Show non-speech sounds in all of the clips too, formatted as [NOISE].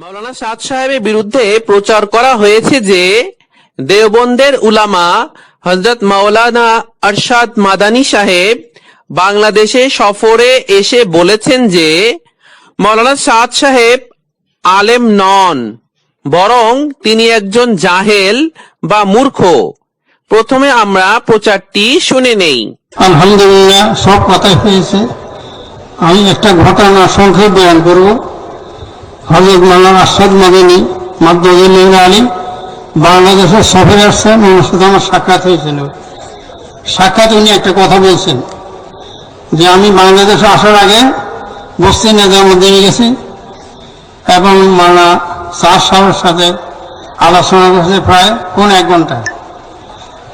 মাওলানা সাদ সাহেবের বিরুদ্ধে প্রচার করা হয়েছে যে দেওবন্দের উলামা হজরত মাওলানা আরশাদ মাদানী সাহেব বাংলাদেশে সফরে এসে বলেছেন যে মাওলানা সাদ সাহেব আলেম নন, বরং তিনি একজন জাহেল বা মূর্খ। প্রথমে আমরা প্রচারটি শুনে নেই। আলহামদুলিল্লাহ, সব কথাই হয়েছে। আমি একটা ঘটনা সংক্ষেপ বয়ান করব। হজরত মাওলানা আসাদ মাদিনী মাদ্দুল আলী, বাংলাদেশের সফরে আসছেন ওনার সাথে আমার সাক্ষাৎ হয়েছিল। সাক্ষাৎ উনি একটা কথা বলছেন, যে আমি বাংলাদেশে আসার আগে বস্তি নিয়ে গেছি এবং মাওলানা শাহ সাহেবের সাথে আলোচনা করছে প্রায় কোন এক ঘণ্টা।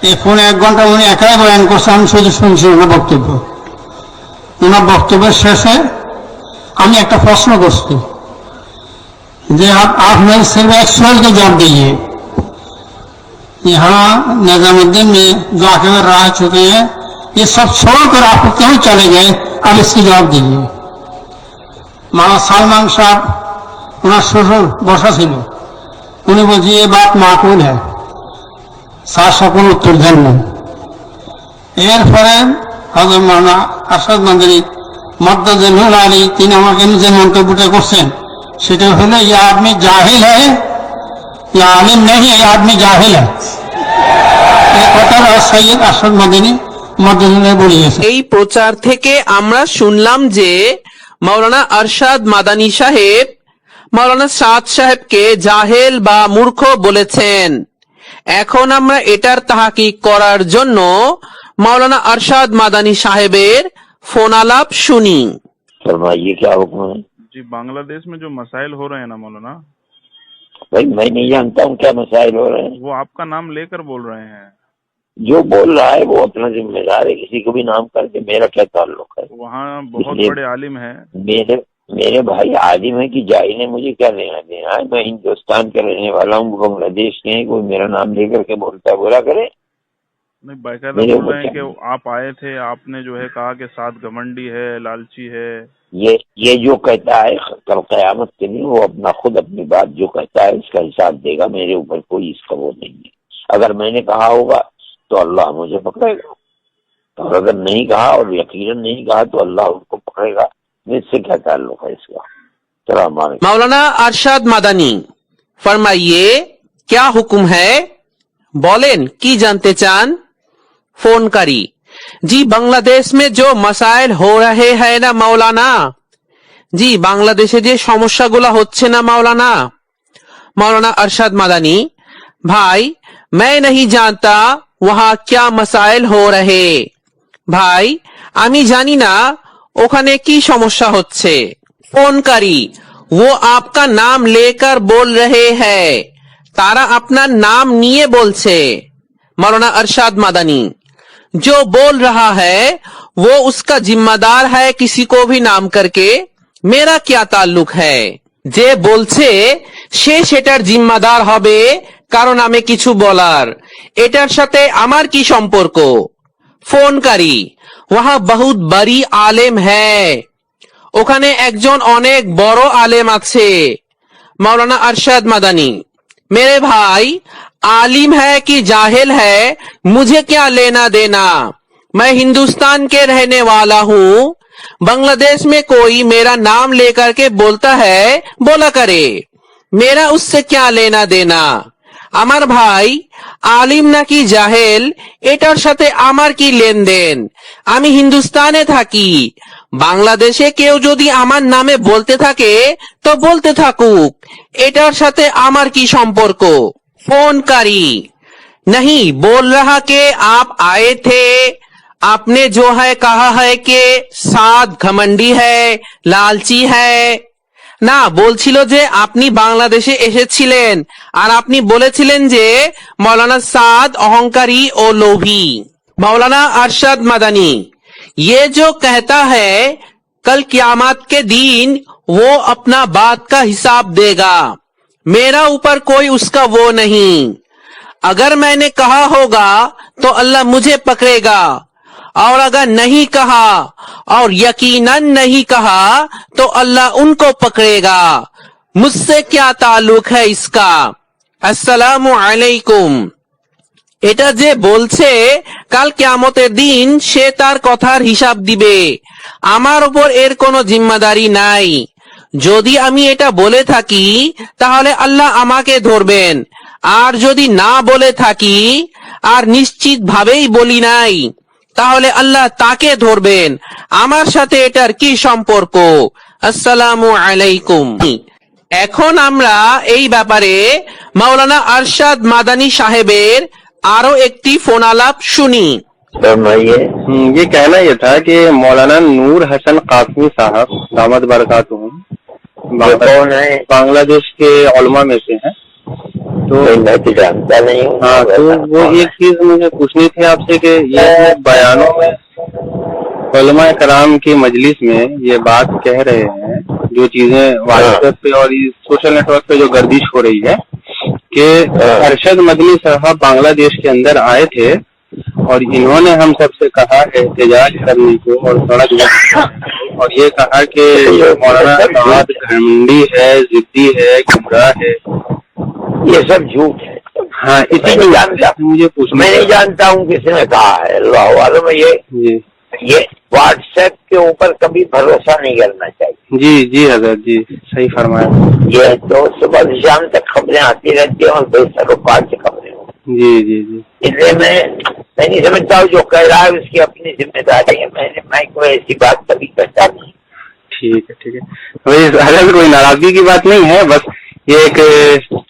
এই ফোনে এক ঘণ্টা উনি একাই বয়ান করছে আমি শুধু শুনছি ওনার বক্তব্য। ওনার বক্তব্যের শেষে আমি একটা প্রশ্ন করছি যে आप आप मेरे सिर्फ एक सवाल के जवाब दीजिए यहाँ निजामुद्दीन में जो आके रह चुके हैं ये सब छोड़कर आप क्यों चले गए अब इसकी जवाब दीजिए মাওলানা সালমান সাহেব ওনার শ্বশুর বসা ছিল উনি বলছি এ বাত মাকুল হ্যাঁ স্যার সকল উত্তর দেন না এরপরে হজর মানা আসাদ মান্দিনী মদ্দাজুল আলী তিনি আমাকে নিজের মন্তব্যটা করছেন সেটা হলো আদমি জাহিল আলিম নেই এই আদমি জাহিল হ্যাঁ সৈয়দ আসাদ মাদিনী মদ্দাজুল বলে গেছে এই প্রচার থেকে আমরা শুনলাম যে মাওলানা আরশাদ মাদানী সাহেব মাওলানা সাদ সাহেবকে জাহেল বা মূর্খ বলেছেন। এখন আমরা এটার তাহাকিক করার জন্য মাওলানা আরশাদ মাদানী সাহেবের ফোনালাপ শুনি। जी बांग्लादेश में जो मसाइल हो रहे हैं ना मौलाना? भाई मैं नहीं जानता हूँ क्या मसाइल हो रहे हैं। वो आपका नाम लेकर बोल रहे हैं। जो बोल रहा है वो अपना जिम्मेदार है किसी को भी नाम करके मेरा क्या ताल्लुक है? वहाँ बहुत बड़े आलिम है। मेरे मेरे भाई आदिम है कि जाहिल है मुझे क्या लेना देना है? मैं हिंदुस्तान का रहने वाला हूँ बांग्लादेश के हैं कोई मेरा नाम लेकर के बोलता है बोला करे। नहीं बाकायदा मेरे बोल रहे हैं बच्चा- कि आप आए थे आपने जो है कहा कि सात घमंडी है लालची है ये ये जो कहता है कल कयामत के दिन वो अपना खुद अपनी बात जो कहता है उसका हिसाब देगा मेरे ऊपर कोई इसका वो नहीं है अगर मैंने कहा होगा तो अल्लाह मुझे पकड़ेगा और अगर नहीं कहा और यकीनन नहीं कहा तो अल्लाह उनको पकड़ेगा इससे क्या ताल्लुक है इसका सलाम वालेकुम। मौलाना अरशद मदनी फरमाइए क्या हुक्म है বলেন কি জানতে চান फोनकारी जी बांग्लादेश में जो मसाइल हो रहे हैं ना मौलाना জি বাংলাদেশে যে সমস্যাগুলো হচ্ছে না মাওলানা मौलाना अरशद मदनी भाई मैं नहीं जानता वहाँ क्या मसाइल हो रहे ভাই আমি জানি না ওখানে কি সমস্যা হচ্ছে ফোনকারী वो आपका नाम लेकर बोल रहे हैं তারা আপনার নাম নিয়ে বলছে मौलाना अरशद मदनी जो बोल रहा है वो उसका जिम्मेदार है किसी को भी नाम करके मेरा क्या ताल्लुक है যে বলছে সে সেটার জিম্মাদার হবে কারণ আমি কিছু বলার এটার সাথে আমার কি সম্পর্ক ফোনকারী ওহা বহুত বড়ি আলেম হ্যায় ওখানে একজন অনেক বড় আলেম আছে मौलाना अरशद मदनी मेरे भाई आलिम है कि जाहिल है मुझे क्या लेना देना मैं हिंदुस्तान के रहने वाला हूँ बांग्लादेश में कोई मेरा नाम लेकर के बोलता है बोला करे मेरा उससे क्या लेना देना আমার ভাই আলিম নাকি জাহেল এটার সাথে আমার কি লেনদেন আমি হিন্দুস্তানে থাকি বাংলাদেশে কেউ যদি আমার নামে বলতে থাকে তো বলতে থাকুক এটার সাথে আমার কি সম্পর্ক फोनकारी नहीं बोल रहा कि आप आए थे आपने जो है कहा है कि सात घमंडी है लालची है না বলছিল যে আপনি বাংলাদেশে এসেছিলেন আর আপনি বলেছিলেন যে মৌলানা সাদ অহংকারী ও লোভী मौलाना अरशद मदनी ये जो कहता है कल क्यामत के दिन वो अपना बात का हिसाब देगा मेरा ऊपर कोई उसका वो नहीं अगर मैंने कहा होगा तो अल्लाह मुझे पकड़ेगा और अगर नहीं कहा और यकीनन नहीं कहा तो अल्लाह उनको पकड़ेगा मुझसे क्या ताल्लुक है इसका আসসালামু আলাইকুম এটা যে বলছে কাল কিয়ামতের দিন সে তার কথার হিসাব দিবে আমার উপর এর কোনো জিম্মাদারি নাই যদি আমি এটা বলে থাকি তাহলে আল্লাহ আমাকে ধরবেন আর যদি না বলে থাকি আর নিশ্চিত ভাবেই বলি নাই তাহলে আল্লাহ তাকে ধরবেন আমার সাথে এটার কি সম্পর্ক আসসালামু আলাইকুম এখন আমরা এই ব্যাপারে মাওলানা আরশাদ মাদানী সাহেবের আরো একটি ফোন আলাপ শুনি फरमाइए हम्म, ये कहना ये था कि मौलाना नूर हसन कासमी साहब दामद बरकत ये कौन है। बांग्लादेश के उलमा में से हैं। तो नहीं, मैं तो जानता नहीं हूँ। हाँ तो वो एक चीज़ मुझे पूछनी थी आपसे कि ये बयानों में उलमा कराम की मजलिस में ये बात कह रहे हैं जो चीज़ें व्हाट्सएप पे और सोशल नेटवर्क पे जो गर्दिश हो रही है कि अरशद मदनी साहब बांग्लादेश के अंदर आए थे और इन्होंने हम सबसे कहा एहतजाज करने को और सड़क [COUGHS] और ये कहा कि मौलाना घमंडी है जिद्दी है गुमराह है। ये सब झूठ है। हाँ इसी नहीं की जानता। मुझे पूछना मैं नहीं जानता हूँ किसने कहा है। अल्लाह ये ये व्हाट्सएप के ऊपर कभी भरोसा नहीं करना चाहिए। जी जी हज़रत जी सही फरमाया। ये तो सुबह शाम तक खबरें आती रहती है और बेसरोकार से खबरें जी जी जी। इसलिए मैं मैं नहीं समझता हूँ जो कह रहा है उसकी अपनी ज़िम्मेदारी है। मैंने मैं कोई ऐसी बात कभी करता नहीं। ठीक है ठीक है। हज़रत कोई नाराज़गी की बात नहीं है बस ये एक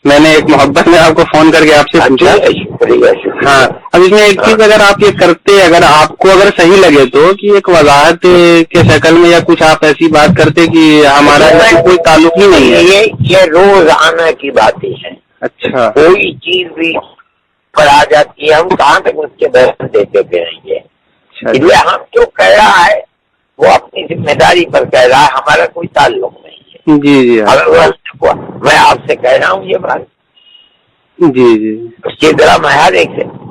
मैंने एक मोहब्बत में आपको फ़ोन करके आपसे पूछा। अच्छा, शुक्रिया शुक्रिया। हाँ अब इसमें एक चीज़ अगर आप ये करते अगर आपको अगर सही लगे तो कि एक वजाहत के शक्ल में या कुछ आप ऐसी बात करते कि हमारा इससे कोई ताल्लुक ही नहीं है। ये ये रोज आना की बातें हैं। अच्छा। कोई चीज़ भी पर आ जाती है हम कहाँ तक उसके बयान देते रहेंगे अच्छा इसलिए हम जो कह रहा है वो अपनी ज़िम्मेदारी पर कह रहा है हमारा कोई ताल्लुक नहीं है। जी जी हाँ। अगर मैं आपसे कह रहा हूँ ये बात। जी जी। उसकी तरह मैं हर एक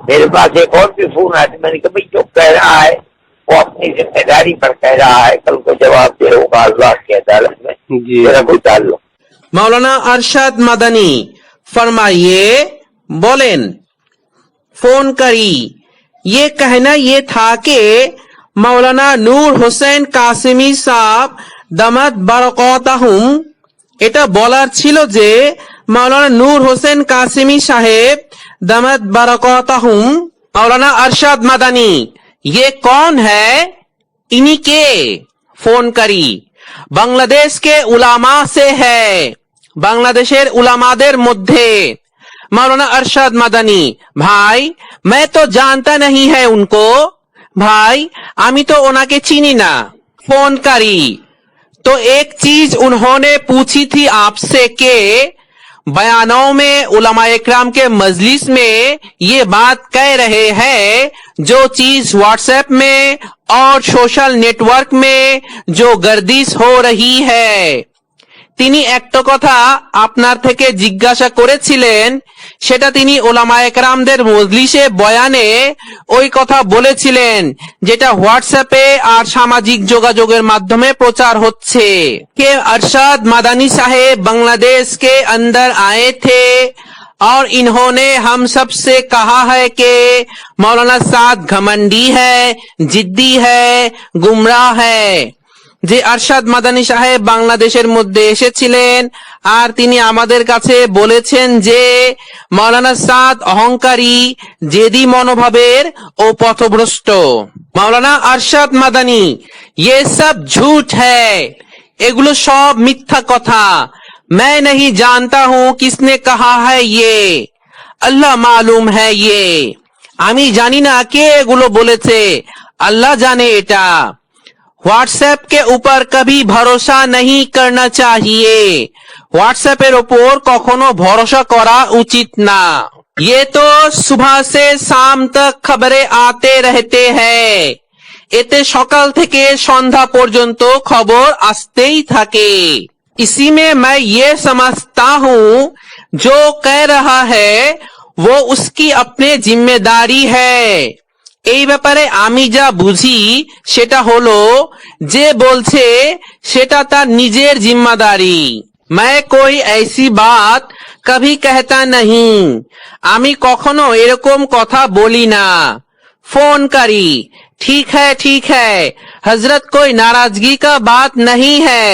मेरे पास एक और भी फ़ोन आया था मैंने कहा भाई जो कह रहा है वो अपनी ज़िम्मेदारी पर कह रहा है। कल को जवाब दे होगा अल्लाह की अदालत में। मेरा कोई ताल्लुक मौलाना अरशद मदनी फरमाइए बोलें। फोन करी ये कहना ये था कि मौलाना नूर হোসেন কাসিমি সাহ দামাত বারকাতাহুম এটা বলার ছিল যে মাওলানা নূর হোসেন কাসিমি সাহেব দামাত বারকাতাহুম मौलाना अरशद मदनी ये कौन है इन्हीं के फोन करी বাংলাদেশ के उलामा से है বাংলাদেশের উলামাদের মধ্যে मौलाना अरशद मदनी भाई मैं तो जानता नहीं है उनको भाई আমি তো ওনাকে চিনি না फोन करी तो एक चीज उन्होंने पूछी थी आपसे के बयानों में उलमा इकराम के मजलिस में ये बात कह रहे हैं जो चीज व्हाट्सएप में और सोशल नेटवर्क में जो गर्दिश हो रही है তিনি একটা কথা আপনার থেকে জিজ্ঞাসা করেছিলেন সেটা তিনি ওলামা একরামদের মজলিসে বয়ানে ওই কথা বলেছিলেন যেটা হোয়াটসঅ্যাপে আর সামাজিক যোগাযোগের মাধ্যমে প্রচার হচ্ছে के अरशद मदानी साहेब बांग्लादेश के अंदर आए थे और इन्होंने हम सब से कहा है कि मौलाना साद घमंडी है जिद्दी है गुमराह है যে আরশাদ মাদানী সাহেব বাংলাদেশের মধ্যে এসেছিলেন আর তিনি আমাদের কাছে বলেছেন যে মৌলানা সাদ অহংকারী জেদি মনোভাবের ও পথভ্রষ্ট মৌলানা আরশাদ মাদানী ये सब झूठ है এগুলো সব মিথ্যা কথা मैं नहीं जानता हूँ किसने कहा है ये আল্লাহ মালুম है ये আমি জানি না কে এগুলো বলেছে আল্লাহ জানে এটা হোয়াটসঅ্যাপ के ऊपर कभी भरोसा नहीं करना चाहिए হোয়াটসঅ্যাপের ওপর কখনো ভরসা করা উচিত না ये तो सुबह से शाम तक खबरें आते रहते हैं এতে সকাল থেকে সন্ধ্যা পর্যন্ত খবর আসতেই থাকে इसी में मैं ये समझता हूँ जो कह रहा है वो उसकी अपने जिम्मेदारी है এই ব্যাপারে আমি যা বুঝি সেটা হলো যে বলছে সেটা তার নিজের জিম্মাদারি मैं कोई ऐसी बात कभी कहता नहीं আমি কখনো এরকম কথা বলি না फोनकारी ठीक है ठीक है हजरत कोई नाराजगी का बात नहीं है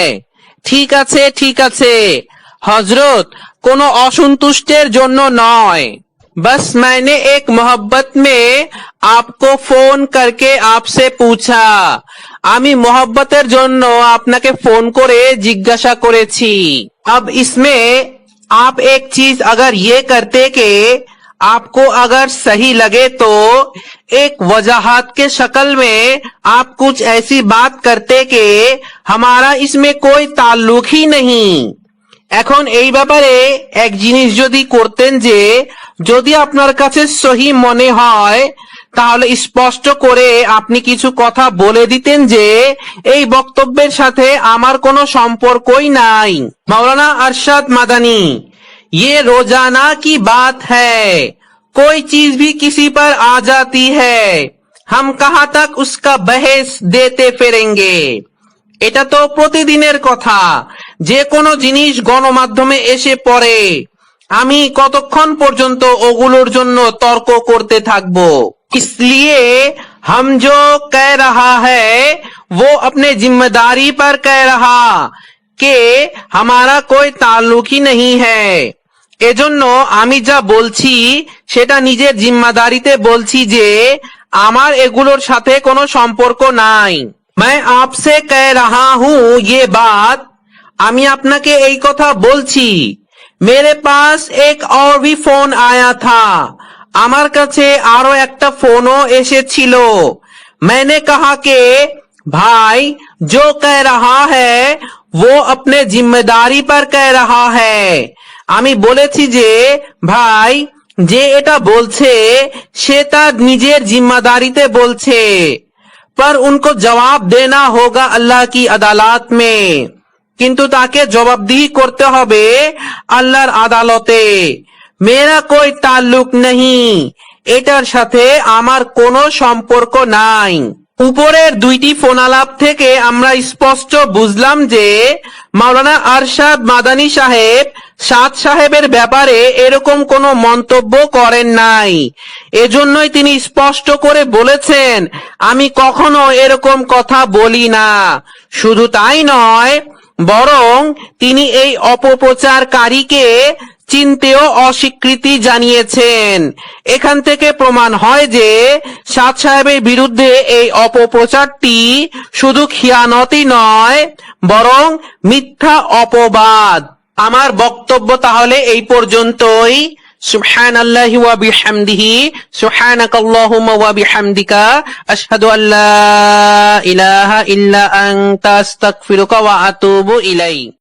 ঠিক আছে ঠিক আছে হজরত কোনো অসন্তুষ্টের জন্য নয় बस मैंने एक मोहब्बत में आपको फोन करके आपसे पूछा আমি মোহব্বতের জন্য আপনাকে ফোন করে জিজ্ঞাসা করেছি अब इसमें आप एक चीज अगर ये करते कि आपको अगर सही लगे तो एक वजाहत के शक्ल में आप कुछ ऐसी बात करते कि हमारा इसमें कोई ताल्लुक ही नहीं এখন এই ব্যাপারে এক জিনিস যদি করতেন যে যদি আপনার কাছে সহি মনে হয় তাহলে স্পষ্ট করে আপনি কিছু কথা বলে দিতেন যে এই বক্তব্যের সাথে আমার কোনো সম্পর্কই নাই মাওলানা अरशद मादानी ये रोजाना की बात है कोई चीज भी किसी पर आ जाती है हम कहाँ तक उसका बहस देते फिरेंगे এটা তো প্রতিদিনের কথা যে কোনো জিনিস গণমাধ্যমে এসে পড়ে আমি কতক্ষণ পর্যন্ত ওগুলোর জন্য তর্ক করতে থাকবো इसलिए हम जो कह रहा है वो अपने जिम्मेदारी पर कह रहा कि हमारा कोई ताल्लुक ही नहीं है এজন্য আমি যা বলছি সেটা নিজের জিম্মাদারিতে বলছি যে আমার এগুলোর সাথে কোনো সম্পর্ক নাই मैं आपसे कह रहा हूँ ये बात আমি আপনাকে এই কথা বলছি मेरे पास एक और भी फोन आया था আমার কাছে আরো একটা ফোনও এসেছিল मैंने कहा कि भाई जो कह रहा है वो अपने जिम्मेदारी पर कह रहा है আমি বলেছি যে ভাই যে এটা বলছে সে তার নিজের জিম্মাদারিতে বলছে पर उनको जवाब देना होगा अल्लाह की अदालत में কিন্তু তাকে জবাবদিহি করতে হবে আল্লাহর আদালতে মেরা কোই তাল্লুক নেই এটার সাথে আমার কোনো সম্পর্ক নাই উপরের দুইটি ফোনালাপ থেকে আমরা স্পষ্ট বুঝলাম যে মাওলানা আরশাদ মাদানী সাহেব সাদ সাহেবের ব্যাপারে এরকম কোনো মন্তব্য করেন নাই। এজন্যই তিনি স্পষ্ট করে বলেছেন, আমি কখনো এরকম কথা বলি না। শুধু তাই নয়, বরং তিনি এই অপপ্রচারকারীকে চিনতেও অস্বীকৃতি জানিয়েছেন এখান থেকে প্রমাণ হয় যে সাদ সাহেবের বিরুদ্ধে এই অপপ্রচারটি শুধু খিয়ানতই নয় বরং মিথ্যা অপবাদ আমার বক্তব্য তাহলে এই পর্যন্তই سبحان الله وبحمده سبحانك اللهم وبحمدك أشهد أن لا إله إلا أنت أستغفرك وأتوب إليك